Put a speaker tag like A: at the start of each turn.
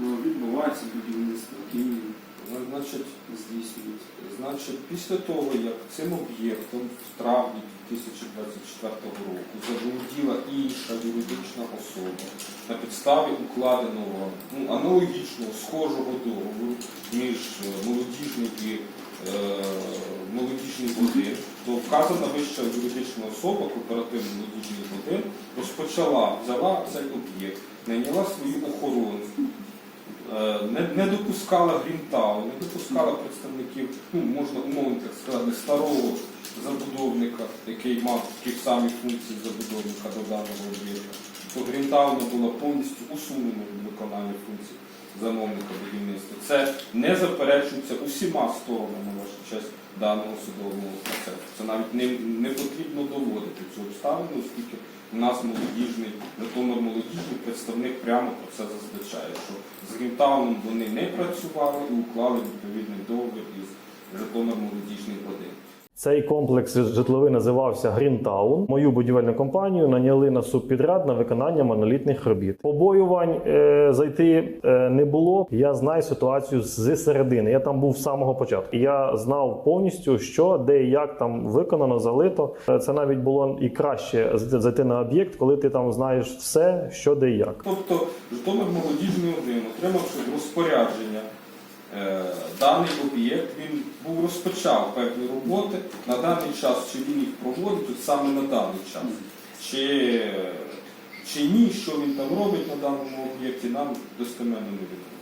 A: Ну, відбувається будівництво в
B: Ну, Значить, здійснюють. Значить, після того, як цим об'єктом в травні 2024 року заволоділа інша юридична особа на підставі укладеного ну, аналогічного схожого договору між е, молодіжним і е, один, то вказана вища юридична особа, кооперативний молодіжний один, розпочала, взяла цей об'єкт, найняла свою охорону, е, не, не допускала грінтау, не допускала представників, ну можна умовно так сказати, старого забудовника, який мав такі самі функції забудовника до даного об'єкта. То грінтауна була повністю усунена від виконання функцій замовника будівництва. Це не заперечується усіма сторонами ваша честь даного судового процесу. Це навіть не, не потрібно доводити цю обставину, оскільки у нас молодіжний, молодіжний представник прямо про це зазначає, що з Грінтауном вони не працювали і уклали відповідний договір із Житомир молодіжний 1.
C: Цей комплекс житловий називався Грінтаун. Мою будівельну компанію наняли на субпідряд на виконання монолітних робіт. Побоювань е, зайти е, не було. Я знаю ситуацію з середини. Я там був з самого початку. Я знав повністю, що де і як там виконано, залито. Е, Це навіть було і краще зайти- на об'єкт, коли ти там знаєш все, що де і як.
B: Тобто Житомир молодіжний 1, отримавши розпорядження даний об'єкт, він був розпочав певні роботи. На даний час чи він їх проводить саме на даний час, чи, чи ні, що він там робить на даному об'єкті, нам достеменно не відомо.